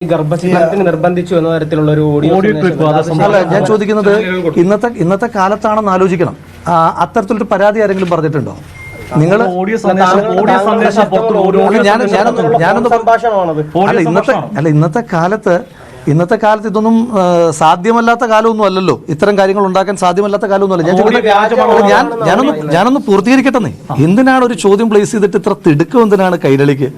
ഈ ഗർഭചിത്രത്തിന് നിർബന്ധിച്ചു എന്ന തരത്തിലുള്ള ഒരു ഓഡിയോ ഓഡിയോ ക്ലിപ്പ് അത് അത് അല്ല ഞാൻ ചോദിക്കുന്നത് ഇന്നത്തെ ഇന്നത്തെ കാലത്താണെന്ന് ആലോചിക്കണം. ആ, അത്തരത്തിലൊരു പരാതി ആരെങ്കിലും പറഞ്ഞിട്ടുണ്ടോ? നിങ്ങൾ ഞാൻ- അല്ല ഇന്നത്തെ അല്ല ഇന്നത്തെ കാലത്ത് ഇന്നത്തെ കാലത്ത് ഇതൊന്നും സാധ്യമല്ലാത്ത കാലമൊന്നും അല്ലല്ലോ. ഇത്തരം കാര്യങ്ങൾ ഉണ്ടാക്കാൻ സാധ്യമല്ലാത്ത ഞാൻ ചോദിക്കുന്നത് അല്ല, ഞാൻ ഞാനൊന്ന് ഞാനൊന്ന് പൂർത്തീകരിക്കട്ടെ എന്തിനാണ് ഒരു ചോദ്യം പ്ലേസ് ചെയ്തിട്ട് ഇത്ര തിടുക്കം എന്തിനാണ് കൈരളിക്ക്?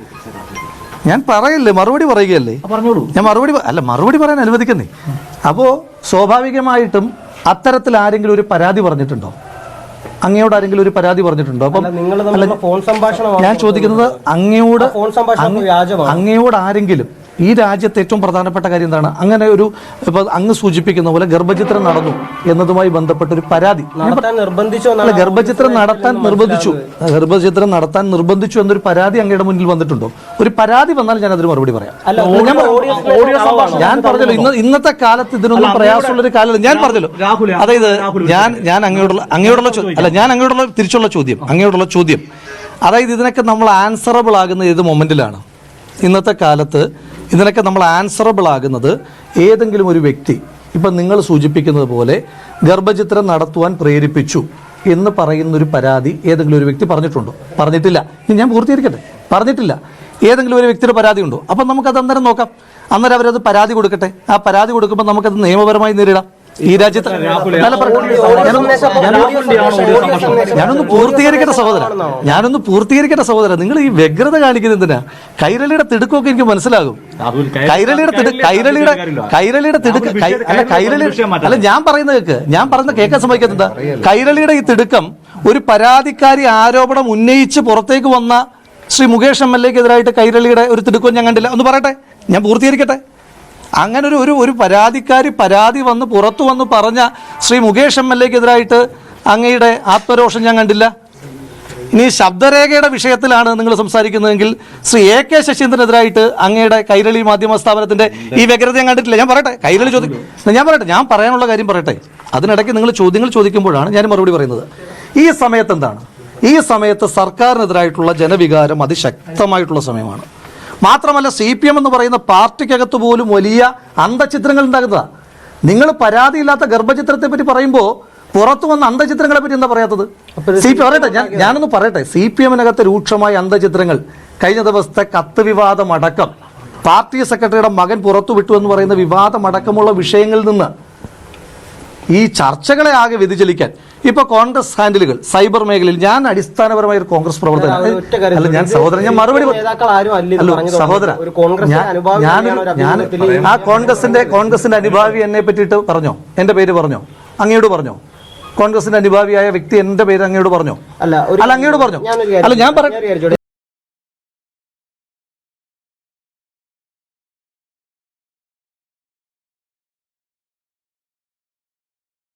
ഞാൻ പറയല്ലേ മറുപടി പറയുകയല്ലേ? പറഞ്ഞോളൂ. ഞാൻ മറുപടി അല്ല മറുപടി പറയാൻ അനുവദിക്കുന്നേ. അപ്പോ സ്വാഭാവികമായിട്ടും അത്തരത്തിൽ ആരെങ്കിലും ഒരു പരാതി പറഞ്ഞിട്ടുണ്ടോ? അങ്ങയോട് ആരെങ്കിലും ഒരു പരാതി പറഞ്ഞിട്ടുണ്ടോ? അപ്പം നിങ്ങൾ ഫോൺ സംഭാഷണമാണ് ഞാൻ ചോദിക്കുന്നത് അങ്ങയോട് സംഭാഷണം അങ്ങയോട് ആരെങ്കിലും ഈ രാജ്യത്ത് ഏറ്റവും പ്രധാനപ്പെട്ട കാര്യം എന്താണ്? അങ്ങനെ ഒരു ഇപ്പൊ അങ്ങ് സൂചിപ്പിക്കുന്ന പോലെ ഗർഭചിത്രം നടന്നു എന്നതുമായി ബന്ധപ്പെട്ട ഒരു പരാതി. നിർബന്ധിച്ചു അല്ല ഗർഭചിത്രം നടത്താൻ നിർബന്ധിച്ചു. ഗർഭചിത്രം നടത്താൻ നിർബന്ധിച്ചു എന്നൊരു പരാതി അങ്ങയുടെ മുന്നിൽ വന്നിട്ടുണ്ടോ? ഒരു പരാതി വന്നാൽ ഞാൻ അതിന് മറുപടി പറയാം. ഞാൻ പറഞ്ഞല്ലോ ഇന്ന് ഇന്നത്തെ കാലത്ത് ഇതിനൊന്നും പ്രയാസമുള്ള ഒരു കാലം ഞാൻ പറഞ്ഞല്ലോ. അതായത് ഞാൻ ഞാൻ അങ്ങയോടുള്ള അങ്ങയോടുള്ള ചോദ്യം അല്ല ഞാൻ അങ്ങയോടുള്ള തിരിച്ചുള്ള ചോദ്യം അങ്ങയോടുള്ള ചോദ്യം. അതായത് ഇതിനൊക്കെ നമ്മൾ ആൻസറബിൾ ആകുന്ന ഏത് മൊമെന്റിലാണ് ഇന്നത്തെ കാലത്ത് ഇതിനൊക്കെ നമ്മൾ ആൻസറബിൾ ആകുന്നത് ഏതെങ്കിലും ഒരു വ്യക്തി ഇപ്പം നിങ്ങൾ സൂചിപ്പിക്കുന്നത് പോലെ ഗർഭചിത്രം നടത്തുവാൻ പ്രേരിപ്പിച്ചു എന്ന് പറയുന്ന ഒരു പരാതി ഏതെങ്കിലും ഒരു വ്യക്തി പറഞ്ഞിട്ടുണ്ടോ? പറഞ്ഞിട്ടില്ല. ഇനി ഞാൻ പൂർത്തീകരിക്കട്ടെ? പറഞ്ഞിട്ടില്ല. ഏതെങ്കിലും ഒരു വ്യക്തിയുടെ പരാതി ഉണ്ടോ? അപ്പം നമുക്കത് അന്നേരം നോക്കാം. അന്നേരം അവരത് പരാതി കൊടുക്കട്ടെ. ആ പരാതി കൊടുക്കുമ്പോൾ നമുക്കത് നിയമപരമായി നേരിടാം. ഈ രാജ്യത്ത് ഞാനൊന്ന് പൂർത്തീകരിക്കട്ടെ സഹോദര ഞാനൊന്ന് പൂർത്തീകരിക്കട്ടെ സഹോദര നിങ്ങൾ ഈ വ്യഗ്രത കാണിക്കുന്ന എന്തിനാ? കൈരളിയുടെ തിടുക്കൊക്കെ എനിക്ക് മനസ്സിലാകും. കൈരളിയുടെ കൈരളിയുടെ കൈരളിയുടെ തിടുക്ക അല്ല കൈരളി അല്ല ഞാൻ പറയുന്ന കേക്ക്. ഞാൻ പറയുന്ന കേൾക്കാൻ സംഭവിക്കുന്നത് കൈരളിയുടെ ഈ തിടുക്കം ഒരു പരാതിക്കാരി ആരോപണം ഉന്നയിച്ച് പുറത്തേക്ക് വന്ന ശ്രീ മുകേഷ് എം എൽ എക്കെതിരായിട്ട് കൈരളിയുടെ ഒരു തിടുക്കം ഞാൻ കണ്ടില്ല. ഒന്ന് പറയട്ടെ? ഞാൻ പൂർത്തീകരിക്കട്ടെ? അങ്ങനെ ഒരു ഒരു ഒരു പരാതിക്കാരി പരാതി വന്ന് പുറത്തു വന്ന് പറഞ്ഞ ശ്രീ മുകേഷ് എം എൽ എക്കെതിരായിട്ട് അങ്ങയുടെ ആത്മരോഷം ഞാൻ കണ്ടില്ല. ഇനി ശബ്ദരേഖയുടെ വിഷയത്തിലാണ് നിങ്ങൾ സംസാരിക്കുന്നതെങ്കിൽ ശ്രീ എ കെ ശശീന്ദ്രനെതിരായിട്ട് അങ്ങയുടെ കൈരളി മാധ്യമ സ്ഥാപനത്തിന്റെ ഈ വ്യഗ്രത ഞാൻ കണ്ടിട്ടില്ല. ഞാൻ പറയട്ടെ കൈരളി ചോദിക്കും ഞാൻ പറയട്ടെ ഞാൻ പറയാനുള്ള കാര്യം പറയട്ടെ. അതിനിടയ്ക്ക് നിങ്ങൾ ചോദ്യങ്ങൾ ചോദിക്കുമ്പോഴാണ് ഞാൻ മറുപടി പറയുന്നത്. ഈ സമയത്ത് എന്താണ്? ഈ സമയത്ത് സർക്കാരിനെതിരായിട്ടുള്ള ജനവികാരം അതിശക്തമായിട്ടുള്ള സമയമാണ്. മാത്രമല്ല സി പി എം എന്ന് പറയുന്ന പാർട്ടിക്കകത്ത് പോലും വലിയ അന്തചിത്രങ്ങൾ ഉണ്ടാകുന്നതാണ് നിങ്ങൾ പരാതിയില്ലാത്ത ഗർഭചിത്രത്തെ പറ്റി പറയുമ്പോൾ പുറത്തു വന്ന അന്തചിത്രങ്ങളെ പറ്റി എന്താ പറയാത്തത്? സി പി പറയട്ടെ ഞാൻ ഞാനൊന്ന് പറയട്ടെ. സി പി എമ്മിനകത്ത് രൂക്ഷമായ അന്തചിത്രങ്ങൾ കഴിഞ്ഞ ദിവസത്തെ കത്ത് വിവാദമടക്കം പാർട്ടി സെക്രട്ടറിയുടെ മകൻ പുറത്തു വിട്ടു എന്ന് പറയുന്ന വിവാദമടക്കമുള്ള വിഷയങ്ങളിൽ നിന്ന് ഈ ചർച്ചകളെ ആകെ വ്യതിചലിക്കാൻ. ഇപ്പൊ കോൺഗ്രസ് ഹാൻഡിലുകൾ സൈബർ മേഖലയിൽ ഞാൻ അടിസ്ഥാനപരമായ ഒരു കോൺഗ്രസ് പ്രവർത്തകൻ. അല്ല ഞാൻ സഹോദരൻ ഞാൻ മറുപടി സഹോദര ഞാൻ- ഞാൻ ആ കോൺഗ്രസിന്റെ കോൺഗ്രസിന്റെ അനുഭാവി എന്നെ പറ്റിയിട്ട് പറഞ്ഞോ? എന്റെ പേര് പറഞ്ഞോ? അങ്ങയോട് പറഞ്ഞോ? കോൺഗ്രസിന്റെ അനുഭാവിയായ വ്യക്തി എന്റെ പേര് അങ്ങയോട് പറഞ്ഞോ? അല്ല അങ്ങയോട് പറഞ്ഞോ? അല്ല ഞാൻ ചോദിച്ചോട്ടെ?